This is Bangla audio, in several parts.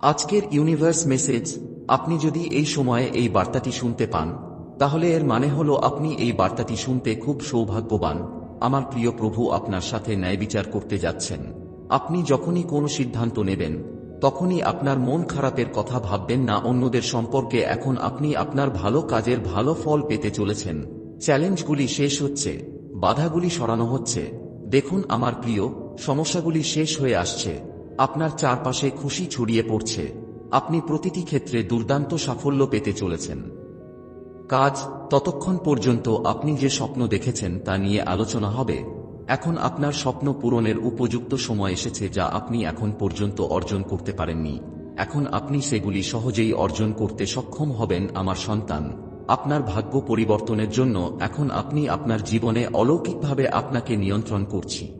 আজকের ইউনিভার্স মেসেজ, আপনি যদি এই সময়ে এই বার্তাটি শুনতে পান, তাহলে এর মানে হল আপনি এই বার্তাটি শুনতে খুব সৌভাগ্যবান। আমার প্রিয় প্রভু আপনার সাথে ন্যায় বিচার করতে যাচ্ছেন। আপনি যখনই কোনো সিদ্ধান্ত নেবেন, তখনই আপনার মন খারাপের কথা ভাববেন না, অন্যদের সম্পর্কে এখন আপনি আপনার ভালো কাজের ভালো ফল পেতে চলেছেন। চ্যালেঞ্জগুলি শেষ হচ্ছে, বাধাগুলি সরানো হচ্ছে। দেখুন আমার প্রিয়, সমস্যাগুলি শেষ হয়ে আসছে। আপনার চারপাশে খুশি ছড়িয়ে পড়ছে। আপনি প্রতিটি ক্ষেত্রে দুর্দান্ত সাফল্য পেতে চলেছেন। কাজ, ততক্ষণ পর্যন্ত আপনি যে স্বপ্ন দেখেছেন তা নিয়ে আলোচনা হবে। এখন আপনার স্বপ্ন পূরণের উপযুক্ত সময় এসেছে যা আপনি এখন পর্যন্ত অর্জন করতে পারেননি। এখন আপনি সেগুলি সহজেই অর্জন করতে সক্ষম হবেন আমার সন্তান। আপনার ভাগ্য পরিবর্তনের জন্য এখন আপনি আপনার জীবনে অলৌকিকভাবে আপনাকে নিয়ন্ত্রণ করছি।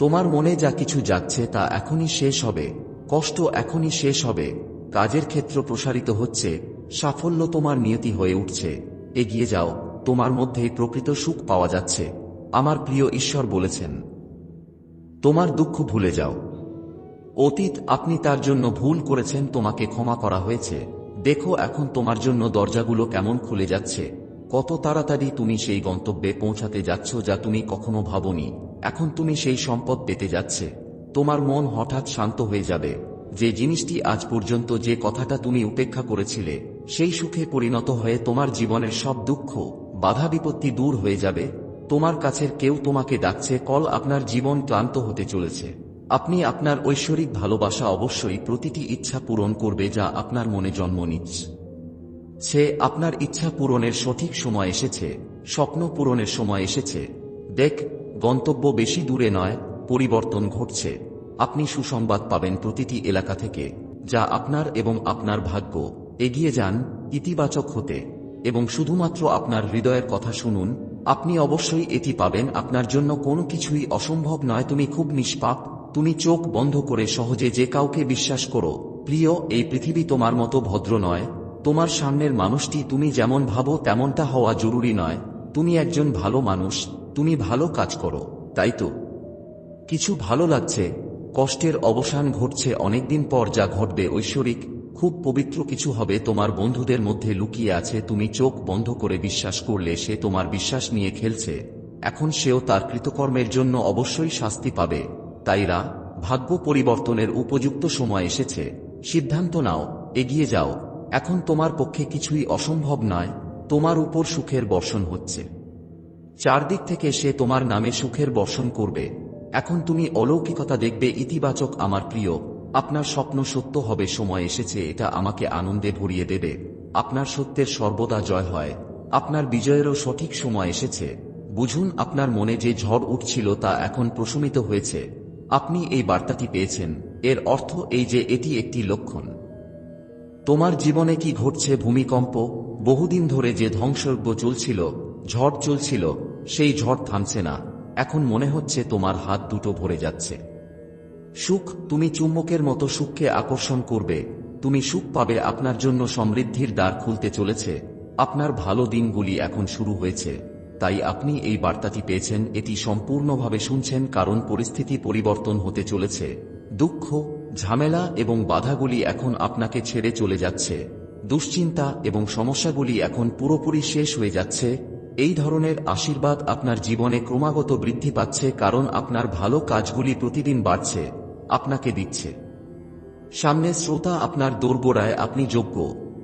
তোমার মনে যা কিছু যাচ্ছে তা এখনই শেষ হবে, কষ্ট এখনই শেষ হবে, কাজের ক্ষেত্র প্রসারিত হচ্ছে, সাফল্য তোমার নিয়তি হয়ে উঠছে, এগিয়ে যাও, তোমার মধ্যে প্রকৃত সুখ পাওয়া যাচ্ছে, আমার প্রিয় ঈশ্বর বলেছেন। তোমার দুঃখ ভুলে যাও। অতীত আপনি তার জন্য ভুল করেছেন, তোমাকে ক্ষমা করা হয়েছে, দেখো এখন তোমার জন্য দরজাগুলো কেমন খুলে যাচ্ছে, কত তাড়াতাড়ি তুমি সেই গন্তব্যে পৌঁছাতে যাচ্ছ যা তুমি কখনো ভাবনি। এখন তুমি সেই সম্পদ পেতে যাচ্ছে। তোমার মন হঠাৎ শান্ত হয়ে যাবে। যে জিনিসটি আজ পর্যন্ত যে কথাটা তুমি উপেক্ষা করেছিলে, সেই সুখে পরিণত হয়ে তোমার জীবনের সব দুঃখ, বাধা বিপত্তি দূর হয়ে যাবে। তোমার কাছের কেউ তোমাকে ডাকছে, কল আপনার জীবন ক্লান্ত হতে চলেছে। আপনি আপনার ঐশ্বরিক ভালোবাসা অবশ্যই প্রতিটি ইচ্ছা পূরণ করবে যা আপনার মনে জন্ম নিচ্ছে। সে আপনার ইচ্ছা পূরণের সঠিক সময় এসেছে, স্বপ্ন পূরণের সময় এসেছে। দেখ গন্তব্য বেশি দূরে নয়, পরিবর্তন ঘটছে। আপনি সুসংবাদ পাবেন প্রতিটি এলাকা থেকে, যা আপনার এবং আপনার ভাগ্য। এগিয়ে যান, ইতিবাচক হতে। এবং শুধুমাত্র আপনার হৃদয়ের কথা শুনুন, আপনি অবশ্যই এটি পাবেন। আপনার জন্য কোনো কিছুই অসম্ভব নয়। তুমি খুব নিষ্পাপ, তুমি চোখ বন্ধ করে সহজে যে কাউকে বিশ্বাস করো। প্রিয়, এই পৃথিবী তোমার মতো ভদ্র নয়। তোমার সামনের মানুষটি তুমি যেমন ভাবো তেমনটা হওয়া জরুরি নয়। তুমি একজন ভালো মানুষ তুমি ভালো কাজ করো, তাই তো? কিছু ভালো লাগছে, কষ্টের অবসান ঘটছে অনেকদিন পর যা ঘটবে, ঐশ্বরিক, খুব পবিত্র কিছু হবে, তোমার বন্ধুদের মধ্যে লুকিয়ে আছে, তুমি চোখ বন্ধ করে বিশ্বাস করলে সে তোমার বিশ্বাস নিয়ে খেলছে, এখন সেও তার কৃতকর্মের জন্য অবশ্যই শাস্তি পাবে তাইরা ভাগ্য পরিবর্তনের উপযুক্ত সময় এসেছে, সিদ্ধান্ত নাও, এগিয়ে যাও, এখন তোমার পক্ষে কিছুই অসম্ভব নয়, তোমার উপর সুখের বর্ষণ হচ্ছে। চারদিক থেকে সে তোমার নামে সুখের বর্ষণ করবে। এখন তুমি অলৌকিকতা দেখবে, ইতিবাচক আমার প্রিয়। আপনার স্বপ্ন সত্য হবে, সময় এসেছে, এটা আমাকে আনন্দে ভরিয়ে দেবে। আপনার সত্যের সর্বদা জয় হয়। আপনার বিজয়েরও সঠিক সময় এসেছে। বুঝুন, আপনার মনে যে ঝড় উঠছিল তা এখন প্রশমিত হয়েছে। আপনি এই বার্তাটি পেয়েছেন। এর অর্থ এই যে এটি একটি লক্ষণ। তোমার জীবনে কি ঘটছে ভূমিকম্প? বহুদিন ধরে যে ধ্বংসজ্ঞ চলছিল ঝড় চলছিল, সেই ঝড় থামছে না। এখন মনে হচ্ছে তোমার হাত দুটো ভরে যাচ্ছে। সুখ, তুমি চুম্বকের মতো সুখকে আকর্ষণ করবে। তুমি সুখ পাবে আপনার জন্য সমৃদ্ধির দ্বার খুলতে চলেছে। আপনার ভালো দিনগুলি এখন শুরু হয়েছে। তাই আপনি এই বার্তাটি পেয়েছেন, এটি সম্পূর্ণভাবে শুনছেন কারণ পরিস্থিতি পরিবর্তন হতে চলেছে। দুঃখ, ঝামেলা এবং বাধাগুলি এখন আপনাকে ছেড়ে চলে যাচ্ছে। দুশ্চিন্তা এবং সমস্যাগুলি এখন পুরোপুরি শেষ হয়ে যাচ্ছে। এই ধরনের আশীর্বাদ আপনার জীবনে ক্রমাগত বৃদ্ধি পাচ্ছে কারণ আপনার ভালো কাজগুলি প্রতিদিন বাড়ছে, আপনাকে দিচ্ছে। সামনে শ্রোতা আপনার দোরগোড়ায় আপনি যোগ্য,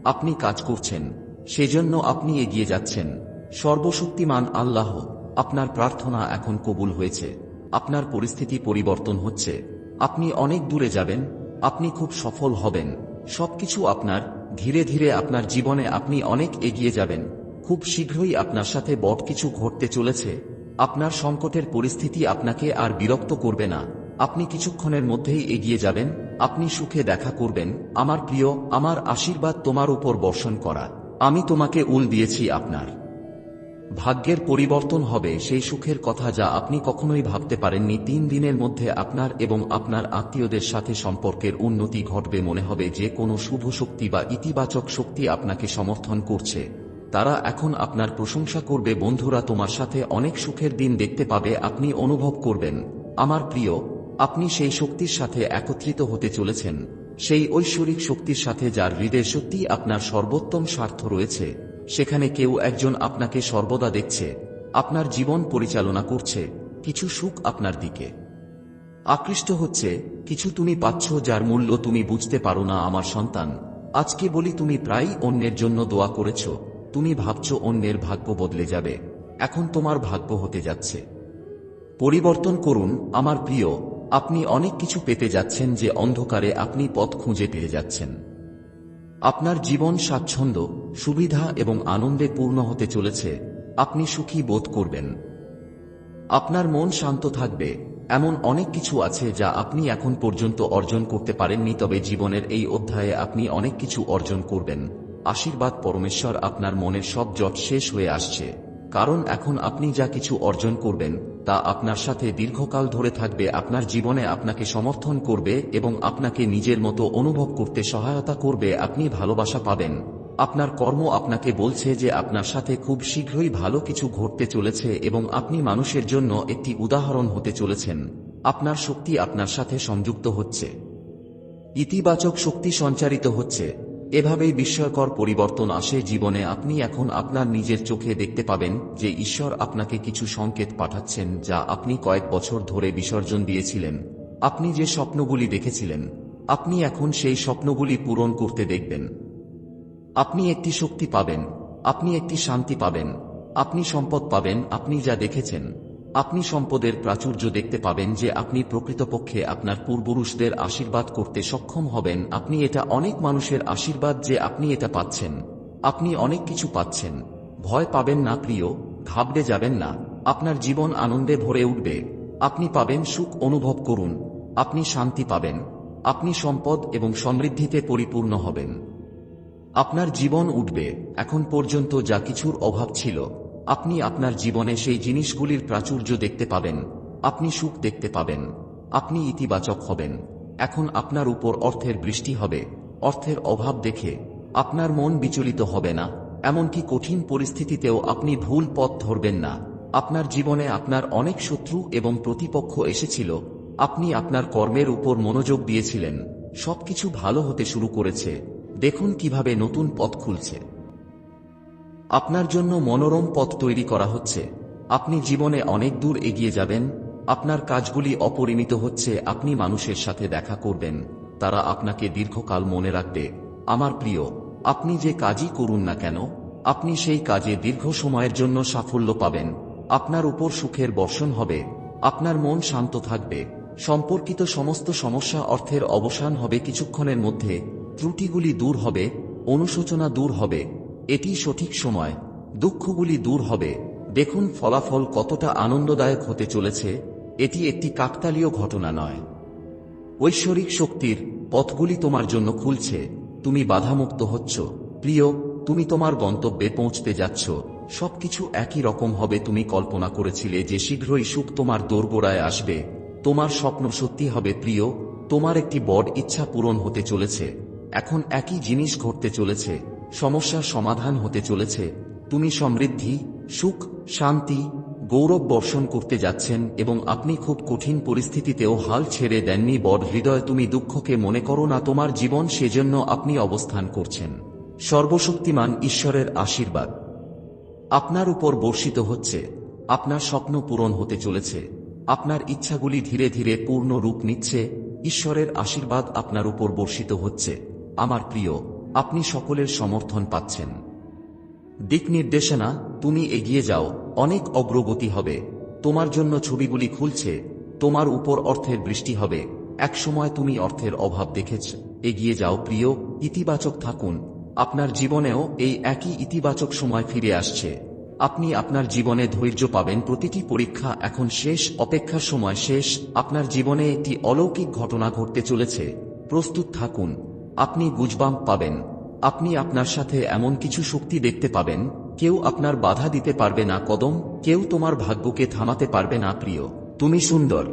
আপনি কাজ করছেন, সেজন্য আপনি এগিয়ে যাচ্ছেন। সর্বশক্তিমান আল্লাহ, আপনার প্রার্থনা এখন কবুল হয়েছে, আপনার পরিস্থিতি পরিবর্তন হচ্ছে, আপনি অনেক দূরে যাবেন, আপনি খুব সফল হবেন, সবকিছু আপনার, ধীরে ধীরে আপনার জীবনে আপনি অনেক এগিয়ে যাবেন। খুব শীঘ্রই আপনার সাথে বট কিছু ঘটতে চলেছে। আপনার সংকটের পরিস্থিতি আপনাকে আর বিরক্ত করবে না। আপনি কিছুক্ষণের মধ্যেই এগিয়ে যাবেন, আপনি সুখে দেখা করবেন। আমার প্রিয়, আমার আশীর্বাদ তোমার উপর বর্ষণ করা। আমি তোমাকে উল দিয়েছি আপনার। ভাগ্যের পরিবর্তন হবে সেই সুখের কথা যা আপনি কখনোই ভাবতে পারেননি। তিন দিনের মধ্যে আপনার এবং আপনার আত্মীয়দের সাথে সম্পর্কের উন্নতি ঘটবে মনে হবে। যে কোনো শুভ শক্তি বা ইতিবাচক শক্তি আপনাকে সমর্থন করছে। তারা এখন আপনার প্রশংসা করবে, বন্ধুরা তোমার সাথে অনেক সুখের দিন দেখতে পাবে, আপনি অনুভব করবেন। আমার প্রিয়, আপনি সেই শক্তির সাথে একত্রিত হতে চলেছেন, সেই ঐশ্বরিক শক্তির সাথে যার হৃদয়ে সত্যি আপনার সর্বোত্তম স্বার্থ রয়েছে, সেখানে কেউ একজন আপনাকে সর্বদা দেখছে, আপনার জীবন পরিচালনা করছে, কিছু সুখ আপনার দিকে। আকৃষ্ট হচ্ছে, কিছু তুমি পাচ্ছ যার মূল্য তুমি বুঝতে পারো না, আমার সন্তান, আজকে বলি তুমি প্রায় অন্যের জন্য দোয়া করেছ তুমি ভাবছ অন্যের ভাগ্য বদলে যাবে। এখন তোমার ভাগ্য হতে যাচ্ছে। পরিবর্তন করুন, আমার প্রিয়, আপনি অনেক কিছু পেতে যাচ্ছেন যে অন্ধকারে আপনি পথ খুঁজে পেয়ে যাচ্ছেন। আপনার জীবন স্বাচ্ছন্দ্য, সুবিধা এবং আনন্দে পূর্ণ হতে চলেছে, আপনি সুখী বোধ করবেন। আপনার মন শান্ত থাকবে, এমন অনেক কিছু আছে যা আপনি এখন পর্যন্ত অর্জন করতে পারেননি, তবে জীবনের এই অধ্যায়ে আপনি অনেক কিছু অর্জন করবেন। আশীর্বাদ পরমেশ্বর আপনার মনের সব জট শেষ হয়ে আসছে। কারণ এখন আপনি যা কিছু অর্জন করবেন, তা আপনার সাথে দীর্ঘকাল ধরে থাকবে, আপনার জীবনে আপনাকে সমর্থন করবে এবং আপনাকে নিজের মতো অনুভব করতে সহায়তা করবে, আপনি ভালোবাসা পাবেন। আপনার কর্ম আপনাকে বলছে যে আপনার সাথে খুব শীঘ্রই ভালো কিছু ঘটতে চলেছে এবং আপনি মানুষের জন্য একটি উদাহরণ হতে চলেছেন। আপনার শক্তি আপনার সাথে সংযুক্ত হচ্ছে। ইতিবাচক শক্তি সঞ্চারিত হচ্ছে। এভাবেই বিস্ময়কর পরিবর্তন আসে জীবনে আপনি এখন আপনার নিজের চোখে দেখতে পাবেন যে ঈশ্বর আপনাকে কিছু সংকেত পাঠাচ্ছেন যা আপনি কয়েক বছর ধরে বিসর্জন দিয়েছিলেন। আপনি যে স্বপ্নগুলি দেখেছিলেন, আপনি এখন সেই স্বপ্নগুলি পূরণ করতে দেখবেন। আপনি একটি শক্তি পাবেন, আপনি একটি শান্তি পাবেন, আপনি সম্পদ পাবেন, আপনি যা দেখেছেন। আপনি সম্পদের প্রাচুর্য দেখতে পাবেন যে আপনি প্রকৃতপক্ষে আপনার পূর্বপুরুষদের আশীর্বাদ করতে সক্ষম হবেন। আপনি এটা অনেক মানুষের আশীর্বাদ যে আপনি এটা পাচ্ছেন। আপনি অনেক কিছু পাচ্ছেন। ভয় পাবেন না প্রিয়, ঘাবড়ে যাবেন না। আপনার জীবন আনন্দে ভরে উঠবে। আপনি পাবেন সুখ অনুভব করুন। আপনি শান্তি পাবেন। আপনি সম্পদ এবং সমৃদ্ধিতে পরিপূর্ণ হবেন। আপনার জীবন উঠবে। এখন পর্যন্ত যা কিছুর অভাব ছিল আপনি আপনার জীবনে সেই জিনিসগুলির প্রাচুর্য দেখতে পাবেন। আপনি সুখ দেখতে পাবেন। আপনি ইতিবাচক হবেন। এখন আপনার উপর অর্থের বৃষ্টি হবে। অর্থের অভাব দেখে আপনার মন বিচলিত হবে না। এমনকি কঠিন পরিস্থিতিতেও আপনি ভুল পথ ধরবেন না। আপনার জীবনে আপনার অনেক শত্রু এবং প্রতিপক্ষ এসেছিল। আপনি আপনার কর্মের উপর মনোযোগ দিয়েছিলেন। সবকিছু ভালো হতে শুরু করেছে। দেখুন কীভাবে নতুন পথ খুলছে। আপনার জন্য মনোরম পথ তৈরি করা হচ্ছে। আপনি জীবনে অনেক দূর এগিয়ে যাবেন। আপনার কাজগুলি অপরিমিত হচ্ছে। আপনি মানুষের সাথে দেখা করবেন। তারা আপনাকে দীর্ঘকাল মনে রাখবে। আমার প্রিয়, আপনি যে কাজই করুন না কেন, আপনি সেই কাজে দীর্ঘ সময়ের জন্য সাফল্য পাবেন। আপনার উপর সুখের বর্ষণ হবে। আপনার মন শান্ত থাকবে। সম্পর্কিত সমস্ত সমস্যা অর্থের অবসান হবে। কিছুক্ষণের মধ্যে ত্রুটিগুলি দূর হবে। অনুশোচনা দূর হবে। এটি সঠিক সময়। দুঃখগুলি দূর হবে। দেখুন ফলাফল কতটা আনন্দদায়ক হতে চলেছে। এটি একটি কাকতালীয় ঘটনা নয়। ঐশ্বরিক শক্তির পথগুলি তোমার জন্য খুলছে। তুমি বাধামুক্ত হচ্ছ। প্রিয়, তুমি তোমার গন্তব্যে পৌঁছতে যাচ্ছ। সবকিছু একই রকম হবে তুমি কল্পনা করেছিলে যে শীঘ্রই সুখ তোমার দোরগোড়ায় আসবে। তোমার স্বপ্ন সত্যি হবে প্রিয়। তোমার একটি বড় ইচ্ছা পূরণ হতে চলেছে। এখন একই জিনিস ঘটতে চলেছে। সমস্যার সমাধান হতে চলেছে। তুমি সমৃদ্ধি, সুখ, শান্তি, গৌরব বর্ষণ করতে যাচ্ছেন এবং আপনি খুব কঠিন পরিস্থিতিতেও হাল ছেড়ে দেননি। বড় হৃদয়, তুমি দুঃখকে মনে করো না, তোমার জীবন সেজন্য আপনি অবস্থান করছেন। সর্বশক্তিমান ঈশ্বরের আশীর্বাদ। আপনার উপর বর্ষিত হচ্ছে। আপনার স্বপ্ন পূরণ হতে চলেছে। আপনার ইচ্ছাগুলি ধীরে ধীরে পূর্ণ রূপ নিচ্ছে। ঈশ্বরের আশীর্বাদ আপনার উপর বর্ষিত হচ্ছে। আমার প্রিয় আপনি সকলের সমর্থন পাচ্ছেন। দিক নির্দেশনা, তুমি এগিয়ে যাও, অনেক অগ্রগতি হবে। তোমার জন্য ছবিগুলি খুলছে, তোমার উপর অর্থের বৃষ্টি হবে। একসময় তুমি অর্থের অভাব দেখেছ। এগিয়ে যাও প্রিয়, ইতিবাচক থাকুন। আপনার জীবনেও এই একই ইতিবাচক সময় ফিরে আসছে। আপনি আপনার জীবনে ধৈর্য পাবেন, প্রতিটি পরীক্ষা এখন শেষ, অপেক্ষার সময় শেষ। আপনার জীবনে একটি অলৌকিক ঘটনা ঘটতে চলেছে। প্রস্তুত থাকুন। আপনি গুজবাম পাবেন। আপনি আপনার সাথে এমন কিছু শক্তি দেখতে পাবেন, কেউ আপনার বাধা দিতে পারবে না কদম, কেউ তোমার ভাগ্যকে থামাতে পারবে না প্রিয়। তুমি সুন্দর।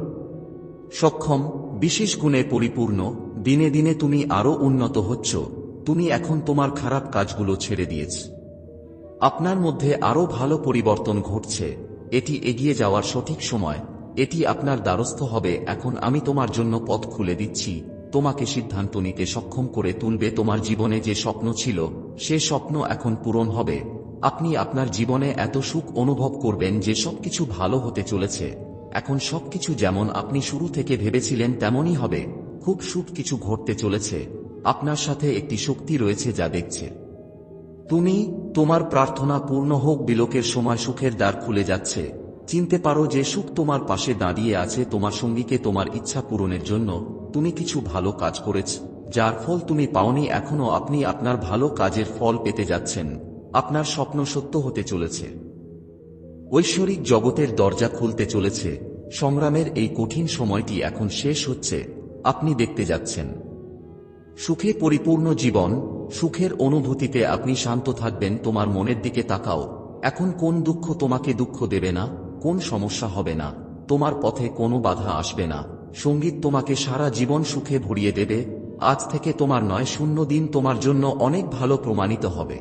সক্ষম, বিশেষ গুণে পরিপূর্ণ, দিনে দিনে তুমি আরও উন্নত হচ্ছ। তুমি এখন তোমার খারাপ কাজগুলো ছেড়ে দিয়েছ। আপনার মধ্যে আরও ভালো পরিবর্তন ঘটছে। এটি এগিয়ে যাওয়ার সঠিক সময়। এটি আপনার দ্বারস্থ হবে। এখন আমি তোমার জন্য পথ খুলে দিচ্ছি। তোমাকে সিদ্ধান্ত নিতে সক্ষম করে তুলবে তোমার জীবনে যে স্বপ্ন ছিল, সে স্বপ্ন এখন পূরণ হবে। আপনি আপনার জীবনে এত সুখ অনুভব করবেন যে সবকিছু ভালো হতে চলেছে। এখন সবকিছু যেমন আপনি শুরু থেকে ভেবেছিলেন তেমনই হবে। খুব সুখ কিছু ঘটতে চলেছে। আপনার সাথে একটি শক্তি রয়েছে যা দেখছে। তুমি তোমার প্রার্থনা পূর্ণ হোক, বিলোকের সময় সুখের দ্বার খুলে যাচ্ছে। চিনতে পারো যে সুখ তোমার পাশে দাঁড়িয়ে আছে তোমার সঙ্গীকে তোমার ইচ্ছা পূরণের জন্য। তুমি কিছু ভালো কাজ করেছ, যার ফল তুমি পাওনি, এখনও আপনি আপনার ভালো কাজের ফল পেতে যাচ্ছেন। আপনার স্বপ্ন সত্য হতে চলেছে। ঐশ্বরিক জগতের দরজা খুলতে চলেছে। সংগ্রামের এই কঠিন সময়টি এখন শেষ হচ্ছে। আপনি দেখতে যাচ্ছেন। সুখে পরিপূর্ণ জীবন, সুখের অনুভূতিতে আপনি শান্ত থাকবেন, তোমার মনের দিকে তাকাও। এখন কোন দুঃখ তোমাকে দুঃখ দেবে না? কোন সমস্যা হবে না, তোমার পথে কোনো বাধা আসবে না। সংগীত তোমাকে সারা জীবন সুখে ভরিয়ে দেবে, আজ থেকে তোমার নয় শূন্য দিন তোমার জন্য অনেক ভালো প্রমাণিত হবে।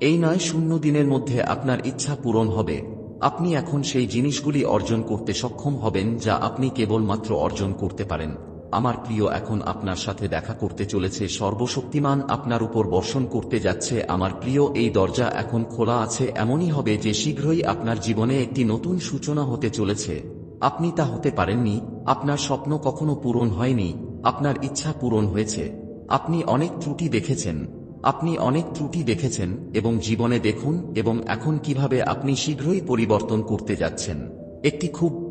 এই নয় শূন্য দিনের মধ্যে আপনার ইচ্ছা পূরণ হবে। আপনি এখন সেই জিনিসগুলি অর্জন করতে সক্ষম হবেন যা আপনি কেবলমাত্র অর্জন করতে পারেন। আমার প্রিয়, এখন আপনার সাথে দেখা করতে চলেছে সর্বশক্তিমান আপনার উপর বর্ষণ করতে যাচ্ছে। আমার প্রিয়, এই দরজা এখন খোলা আছে, এমনই হবে যে শীঘ্রই আপনার জীবনে একটি নতুন সূচনা হতে চলেছে। আপনি তা হতে পারেননি, আপনার স্বপ্ন কখনো পূরণ হয়নি, আপনার ইচ্ছা পূরণ হয়েছে। আপনি অনেক ত্রুটি দেখেছেন, আপনি অনেক ত্রুটি দেখেছেন, এবং জীবনে দেখুন, এবং এখন কীভাবে আপনি শীঘ্রই পরিবর্তন করতে যাচ্ছেন। একটি খুব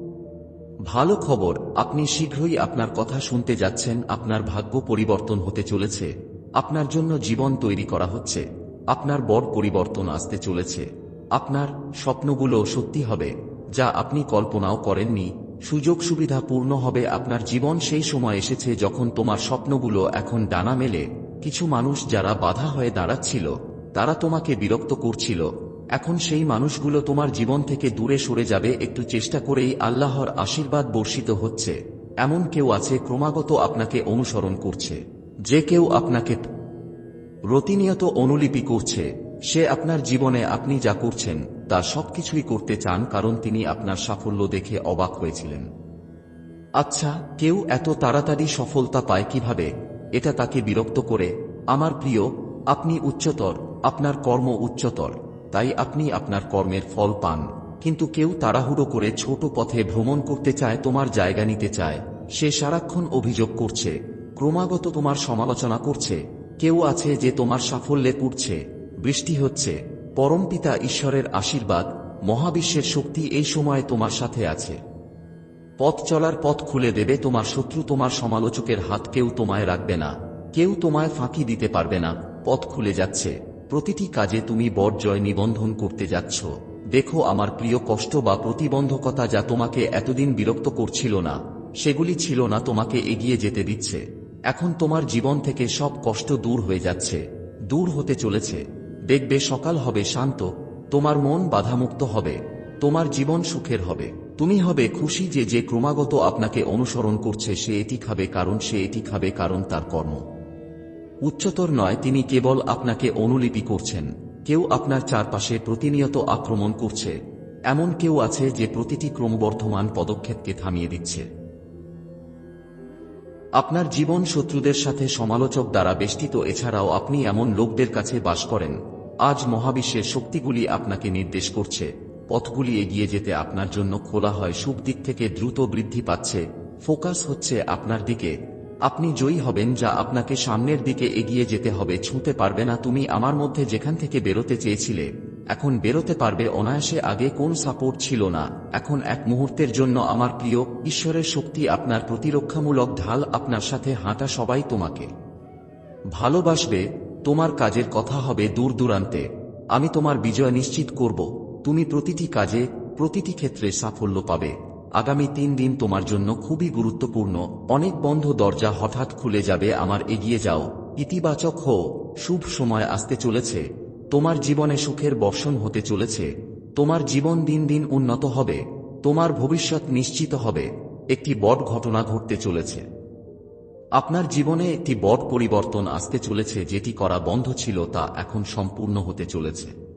ভালো খবর, আপনি শীঘ্রই আপনার কথা শুনতে যাচ্ছেন, আপনার ভাগ্য পরিবর্তন হতে চলেছে, আপনার জন্য জীবন তৈরি করা হচ্ছে, আপনার বড় পরিবর্তন আসতে চলেছে, আপনার স্বপ্নগুলো সত্যি হবে, যা আপনি কল্পনাও করেননি, সুযোগ সুবিধা পূর্ণ হবে, আপনার জীবন সেই সময় এসেছে যখন তোমার স্বপ্নগুলো এখন ডানা মেলে, কিছু মানুষ যারা বাধা হয়ে দাঁড়াচ্ছিল, তারা তোমাকে বিরক্ত করছিল এখন সেই মানুষগুলো তোমার জীবন থেকে দূরে সরে যাবে, একটু চেষ্টা করেই আল্লাহর আশীর্বাদ বর্ষিত হচ্ছে। এমন কেউ আছে, ক্রমাগত আপনাকে অনুসরণ করছে। যে কেউ আপনাকে প্রতিনিয়ত অনুলিপি করছে। সে আপনার জীবনে আপনি যা করছেন, তা সবকিছুই করতে চান কারণ তিনি আপনার সাফল্য দেখে অবাক হয়েছিলেন। আচ্ছা কেউ এত তাড়াতাড়ি সফলতা পায় কীভাবে? এটা তাকে বিরক্ত করে, আমার প্রিয়, আপনি উচ্চতর, আপনার কর্ম উচ্চতর। তাই আপনি আপনার কর্মের ফল পান। কিন্তু কেউ তাড়াহুড়ো করে ছোট পথে ভ্রমণ করতে চায়, তোমার জায়গা নিতে চায়। সে সারাক্ষণ অভিযোগ করছে, ক্রমাগত তোমার সমালোচনা করছে। কেউ আছে যে তোমার সাফল্যে পুড়ছে। বৃষ্টি হচ্ছে পরমপিতা ঈশ্বরের আশীর্বাদ, মহাবিশ্বের শক্তি এই সময় তোমার সাথে আছে। পথ চলার পথ খুলে দেবে তোমার শত্রু, তোমার সমালোচকের হাত কেউ তোমায় রাখবে না। কেউ তোমায় ফাঁকি দিতে পারবে না। পথ খুলে যাচ্ছে। প্রতিটি কাজে তুমি বড় জয় নিবন্ধন করতে যাচ্ছ। দেখো আমার প্রিয় কষ্ট বা প্রতিবন্ধকতা যা তোমাকে এতদিন বিরক্ত করছিল না, সেগুলি ছিল না তোমাকে এগিয়ে যেতে দিচ্ছে। এখন তোমার জীবন থেকে সব কষ্ট দূর হয়ে যাচ্ছে, দূর হতে চলেছে। দেখবে সকাল হবে শান্ত, তোমার মন বাধামুক্ত হবে, তোমার জীবন সুখের হবে। তুমি হবে খুশি যে যে ক্রমাগত আপনাকে অনুসরণ করছে সে এটি খাবে কারণ সে এটি খাবে কারণ তার কর্ম। উচ্চতর নয়, তিনি কেবল আপনাকে অনুলিপি করছেন। কেউ আপনার চারপাশে প্রতিনিয়ত আক্রমণ করছে। এমন কেউ আছে যে প্রতিটি ক্রমবর্ধমান পদক্ষেপকে থামিয়ে দিচ্ছে। আপনার জীবন শত্রুদের সাথে সমালোচক দ্বারা বেষ্টিত, এছাড়াও আপনি এমন লোকদের কাছে বাস করেন। আজ মহাবিশ্বের শক্তিগুলি আপনাকে নির্দেশ করছে। পথগুলি এগিয়ে যেতে আপনার জন্য খোলা হয়, সুখ দিক থেকে দ্রুত বৃদ্ধি পাচ্ছে। ফোকাস হচ্ছে আপনার দিকে। আপনি জয়ী হবেন যা আপনাকে সামনের দিকে এগিয়ে যেতে হবে, ছুঁতে পারবে না। তুমি আমার মধ্যে যেখান থেকে বেরোতে চেয়েছিলে, এখন বেরোতে পারবে অনায়াসে আগে কোন সাপোর্ট ছিল না। এখন এক মুহূর্তের জন্য আমার প্রিয়, ঈশ্বরের শক্তি আপনার প্রতিরক্ষামূলক ঢাল আপনার সাথে হাঁটা সবাই তোমাকে। ভালোবাসবে, তোমার কাজের কথা হবে দূর দূরান্তে। আমি তোমার বিজয় নিশ্চিত করব। তুমি প্রতিটি কাজে, প্রতিটি ক্ষেত্রে সাফল্য পাবে। আগামী তিন দিন তোমার জন্য খুবই গুরুত্বপূর্ণ। অনেক বন্ধ দরজা হঠাৎ খুলে যাবে, আমার এগিয়ে যাও। ইতিবাচক হো শুভ সময় আসতে চলেছে। তোমার জীবনে সুখের বর্ষণ হতে চলেছে। তোমার জীবন দিন দিন উন্নত হবে। তোমার ভবিষ্যৎ নিশ্চিত হবে। একটি বড় ঘটনা ঘটতে চলেছে। আপনার জীবনে একটি বড় পরিবর্তন আসতে চলেছে, যেটি করা বন্ধ ছিল তা এখন সম্পূর্ণ হতে চলেছে।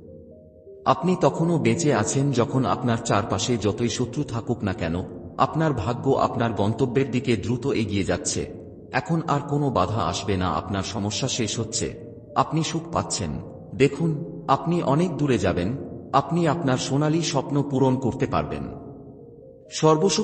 আপনি তখনও বেঁচে আছেন যখন আপনার চারপাশে যতই শত্রু থাকুক না কেন, আপনার ভাগ্য আপনার গন্তব্যের দিকে দ্রুত এগিয়ে যাচ্ছে। এখন আর কোনো বাধা আসবে না, আপনার সমস্যা শেষ হচ্ছে। আপনি সুখ পাচ্ছেন। দেখুন, আপনি অনেক দূরে যাবেন। আপনি আপনার সোনালী স্বপ্ন পূরণ করতে পারবেন। সর্বসুখ